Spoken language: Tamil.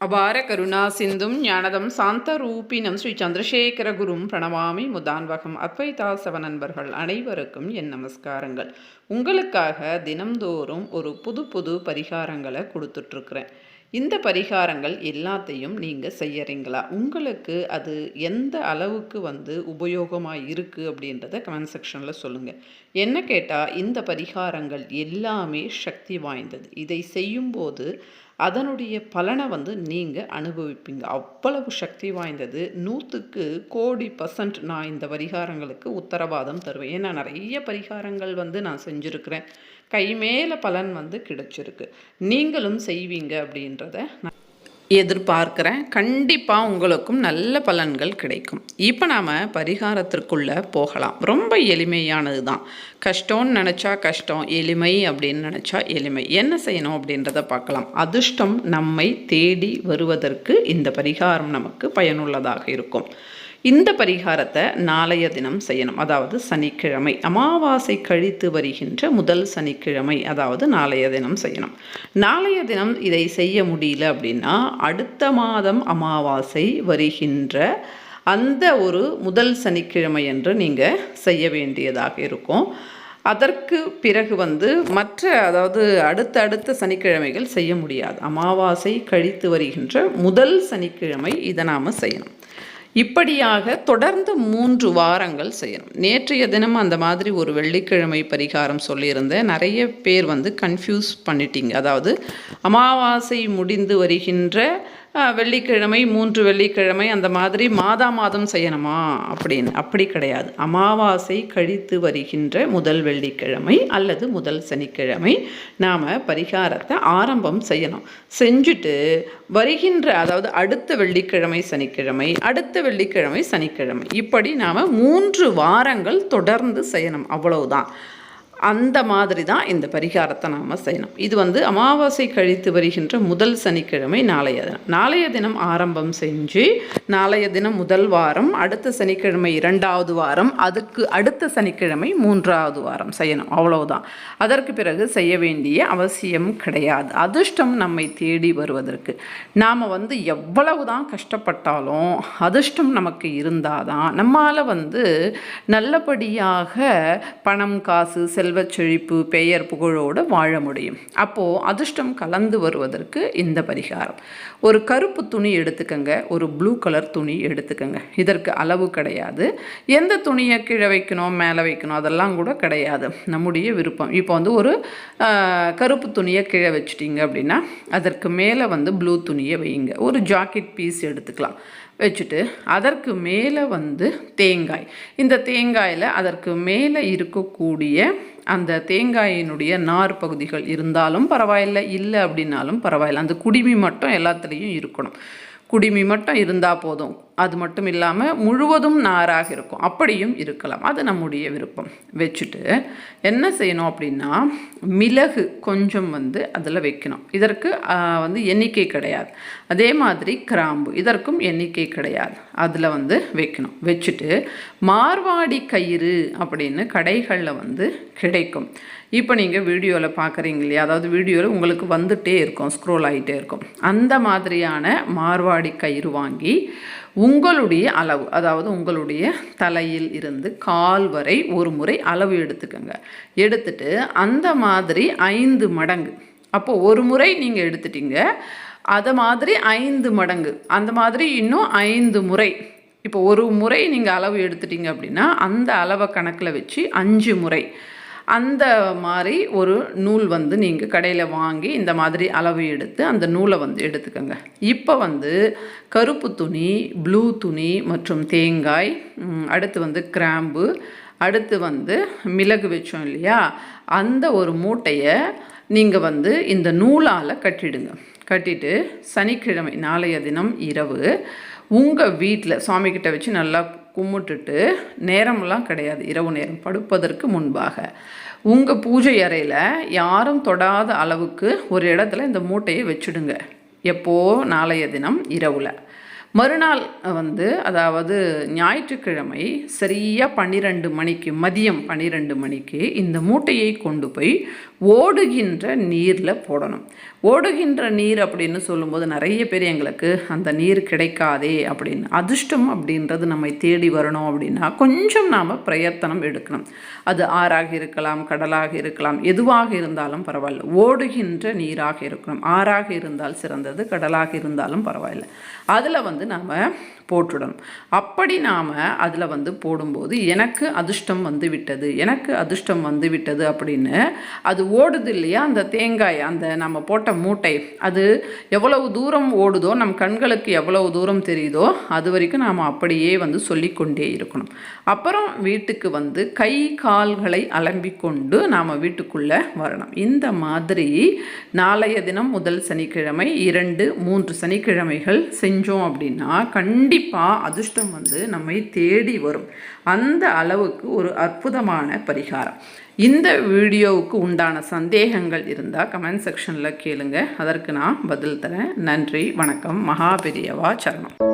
அபார கருணா சிந்தும் ஞானதம் சாந்த ரூபினம் ஸ்ரீ சந்திரசேகர குரும் பிரணவாமி முதான்வகம் அத்வைதாசவ நண்பர்கள் அனைவருக்கும் என் நமஸ்காரங்கள். உங்களுக்காக தினம்தோறும் ஒரு புது புது பரிகாரங்களை கொடுத்துட்ருக்குறேன். இந்த பரிகாரங்கள் எல்லாத்தையும் நீங்கள் செய்யறீங்களா? உங்களுக்கு அது எந்த அளவுக்கு வந்து உபயோகமாக இருக்குது அப்படின்றத கமெண்ட் செக்ஷனில் சொல்லுங்கள் என்ன கேட்டால் இந்த பரிகாரங்கள் எல்லாமே சக்தி வாய்ந்தது. இதை செய்யும்போது அதனுடைய பலனை வந்து நீங்கள் அனுபவிப்பீங்க. அவ்வளவு சக்தி வாய்ந்தது. நூற்றுக்கு கோடி பர்சன்ட் நான் இந்த பரிகாரங்களுக்கு உத்தரவாதம் தருவேன். ஏன்னா நிறைய பரிகாரங்கள் வந்து நான் செஞ்சுருக்கிறேன். கை மேலே பலன் வந்து கிடைச்சிருக்கு. நீங்களும் செய்வீங்க அப்படின்றத நான் எதிர்பார்க்குறேன். கண்டிப்பாக உங்களுக்கும் நல்ல பலன்கள் கிடைக்கும். இப்போ நாம் பரிகாரத்திற்குள்ளே போகலாம். ரொம்ப எளிமையானது தான். கஷ்டம்னு நினச்சா கஷ்டம் எளிமை அப்படின்னு நினச்சா எளிமை. என்ன செய்யணும் அப்படின்றத பார்க்கலாம். அதிர்ஷ்டம் நம்மை தேடி வருவதற்கு இந்த பரிகாரம் நமக்கு பயனுள்ளதாக இருக்கும். இந்த பரிகாரத்தை நாளைய தினம் செய்யணும். அதாவது சனிக்கிழமை. அமாவாசை கழித்து வருகின்ற முதல் சனிக்கிழமை. அதாவது நாளைய தினம் செய்யணும். நாளைய தினம் இதை செய்ய முடியல அப்படின்னா அடுத்த மாதம் அமாவாசை வருகின்ற அந்த ஒரு முதல் சனிக்கிழமை என்று நீங்கள் செய்ய வேண்டியதாக இருக்கும். அதற்கு பிறகு வந்து மற்ற அதாவது அடுத்த அடுத்த சனிக்கிழமைகள் செய்ய முடியாது. அமாவாசை கழித்து வருகின்ற முதல் சனிக்கிழமை இதை நாம் செய்யணும். இப்படியாக தொடர்ந்து மூன்று வாரங்கள் செய்யணும். நேற்றைய தினம் அந்த மாதிரி ஒரு வெள்ளிக்கிழமை பரிகாரம் சொல்லியிருந்தேன். நிறைய பேர் வந்து கன்ஃபியூஸ் பண்ணிட்டீங்க. அதாவது அமாவாசை முடிந்து வருகின்ற வெள்ளிக்கிழமை மூன்று வெள்ளிக்கிழமை அந்த மாதிரி மாதா மாதம் செய்யணுமா? அப்படின்னு. அப்படி கிடையாது. அமாவாசை கழித்து வருகின்ற முதல் வெள்ளிக்கிழமை அல்லது முதல் சனிக்கிழமை நாம் பரிகாரத்தை ஆரம்பம் செய்யணும். செஞ்சுட்டு வருகின்ற அதாவது அடுத்த வெள்ளிக்கிழமை சனிக்கிழமை அடுத்த வெள்ளிக்கிழமை சனிக்கிழமை இப்படி நாம் மூன்று வாரங்கள் தொடர்ந்து செய்யணும். அவ்வளவுதான். அந்த மாதிரி தான் இந்த பரிகாரத்தை நாம் செய்யணும். இது வந்து அமாவாசை கழித்து வருகின்ற முதல் சனிக்கிழமை நாளைய தினம். நாளைய தினம் ஆரம்பம் செஞ்சு நாளைய தினம் முதல் வாரம் அடுத்த சனிக்கிழமை இரண்டாவது வாரம் அதுக்கு அடுத்த சனிக்கிழமை மூன்றாவது வாரம் செய்யணும். அவ்வளவுதான். அதற்கு பிறகு செய்ய வேண்டிய அவசியம் கிடையாது. அதிர்ஷ்டம் நம்மை தேடி வருவதற்கு. நாம் வந்து எவ்வளவு தான் கஷ்டப்பட்டாலும் அதிர்ஷ்டம் நமக்கு இருந்தால் தான் நம்மால் வந்து நல்லபடியாக பணம் காசு செல் செல்வச் செழிப்பு பெயர் புகழோடு வாழ முடியும். அப்போது அதிர்ஷ்டம் கலந்து வருவதற்கு இந்த பரிகாரம். ஒரு கருப்பு துணி எடுத்துக்கங்க ஒரு ப்ளூ கலர் துணி எடுத்துக்கங்க. இதற்கு அளவு கிடையாது. எந்த துணியை கீழே வைக்கணும் மேலே வைக்கணும் அதெல்லாம் கூட கிடையாது. நம்முடைய விருப்பம். இப்போ வந்து ஒரு கருப்பு துணியை கீழே வச்சுட்டிங்க அப்படின்னா அதற்கு மேலே வந்து ப்ளூ துணியை வையுங்க. ஒரு ஜாக்கெட் பீஸ் எடுத்துக்கலாம். வச்சுட்டு அதற்கு மேலே வந்து தேங்காய். இந்த தேங்காயில் அதற்கு மேலே இருக்கக்கூடிய அந்த தேங்காயினுடைய நார் பகுதிகள் இருந்தாலும் பரவாயில்லை இல்லை அப்படின்னாலும் பரவாயில்ல. அந்த குடிமி மட்டும் எல்லாத்துலேயும் இருக்கணும். குடிமி மட்டும் இருந்தால் போதும். அது மட்டும் இல்லாமல் முழுவதும் நாராக இருக்கும். அப்படியும் இருக்கலாம். அது நம்முடைய விருப்பம். வச்சுட்டு என்ன செய்யணும் அப்படின்னா மிளகு கொஞ்சம் வந்து அதில் வைக்கணும். இதற்கு வந்து எண்ணிக்கை கிடையாது. அதே மாதிரி கிராம்பு இதற்கும் எண்ணிக்கை கிடையாது. அதில் வந்து வைக்கணும். வச்சுட்டு மார்வாடி கயிறு அப்படின்னு கடைகளில் வந்து கிடைக்கும். இப்போ நீங்கள் வீடியோவில் பார்க்குறீங்க இல்லையா? அதாவது வீடியோவில் உங்களுக்கு வந்துகிட்டே இருக்கும். ஸ்க்ரோல் ஆகிட்டே இருக்கும். அந்த மாதிரியான மார்வாடி கயிறு வாங்கி உங்களுடைய அளவு அதாவது உங்களுடைய தலையில் இருந்து கால் வரை ஒரு முறை அளவு எடுத்துக்கோங்க. எடுத்துட்டு அந்த மாதிரி ஐந்து மடங்கு. அப்போது ஒரு முறை நீங்கள் எடுத்துட்டீங்க. அதை மாதிரி ஐந்து மடங்கு. அந்த மாதிரி இன்னும் ஐந்து முறை. இப்போ ஒரு முறை நீங்கள் அளவு எடுத்துட்டீங்க அப்படின்னா அந்த அளவை கணக்கில் வச்சு அஞ்சு முறை. அந்த மாதிரி ஒரு நூல் வந்து நீங்கள் கடையில் வாங்கி இந்த மாதிரி அளவு எடுத்து அந்த நூலை வந்து எடுத்துக்கோங்க. இப்போ வந்து கருப்பு துணி ப்ளூ துணி மற்றும் தேங்காய் அடுத்து வந்து கிராம்பு அடுத்து வந்து மிளகு வச்சோம் இல்லையா? அந்த ஒரு மூட்டையை நீங்கள் வந்து இந்த நூலால் கட்டிடுங்க. கட்டிட்டு சனிக்கிழமை நாளைய தினம் இரவு உங்கள் வீட்டில் சுவாமிக்கிட்ட வச்சு நல்லா கும்பிட்டுட்டு நேரமெல்லாம் கிடையாது. இரவு நேரம். படுப்பதற்கு முன்பாக. உங்கள் பூஜை அறையில் யாரும் தொடாத அளவுக்கு ஒரு இடத்துல இந்த மூட்டையை வச்சுடுங்க. எப்போ? நாளைய தினம் இரவில். மறுநாள் வந்து அதாவது ஞாயிற்றுக்கிழமை சரியாக பன்னிரெண்டு மணிக்கு மதியம் பன்னிரெண்டு மணிக்கு இந்த மூட்டையை கொண்டு போய் ஓடுகின்ற நீரில் போடணும். ஓடுகின்ற நீர் அப்படின்னு சொல்லும்போது நிறைய பேர் எங்களுக்கு அந்த நீர் கிடைக்காதே அப்படின்னு அதிர்ஷ்டம் அப்படின்றது நம்மை தேடி வரணும் அப்படின்னா கொஞ்சம் நாம் பிரயத்தனம் எடுக்கணும். அது ஆறாக இருக்கலாம் கடலாக இருக்கலாம் எதுவாக இருந்தாலும் பரவாயில்ல. ஓடுகின்ற நீராக இருக்கணும். ஆறாக இருந்தால் சிறந்தது கடலாக இருந்தாலும் பரவாயில்ல. அதில் வந்து நாம் போட்டுடணும் அப்படி நாம் அதில் வந்து போடும்போது எனக்கு அதிர்ஷ்டம் வந்து விட்டது எனக்கு அதிர்ஷ்டம் வந்து விட்டது அப்படின்னு அது ஓடுது இல்லையா? அந்த தேங்காய் அந்த நம்ம போட்ட மூட்டை அது எவ்வளவு தூரம் ஓடுதோ நம் கண்களுக்கு எவ்வளவு தூரம் தெரியுதோ அது வரைக்கும் நாம் அப்படியே வந்து சொல்லிக்கொண்டே இருக்கணும். அப்புறம் வீட்டுக்கு வந்து கை கால்களை அலம்பிக்கொண்டு நாம் வீட்டுக்குள்ளே வரணும். இந்த மாதிரி நாளைய தினம் முதல் சனிக்கிழமை இரண்டு மூன்று சனிக்கிழமைகள் செஞ்சோம் அப்படின்னு அப்படின்னா கண்டிப்பாக அதிர்ஷ்டம் வந்து நம்மை தேடி வரும். அந்த அளவுக்கு ஒரு அற்புதமான பரிகாரம். இந்த வீடியோவுக்கு உண்டான சந்தேகங்கள் இருந்தால் கமெண்ட் செக்ஷனில் கேளுங்க. அதற்கு நான் பதில் தரேன். நன்றி வணக்கம். மகாபெரியவா சரணம்.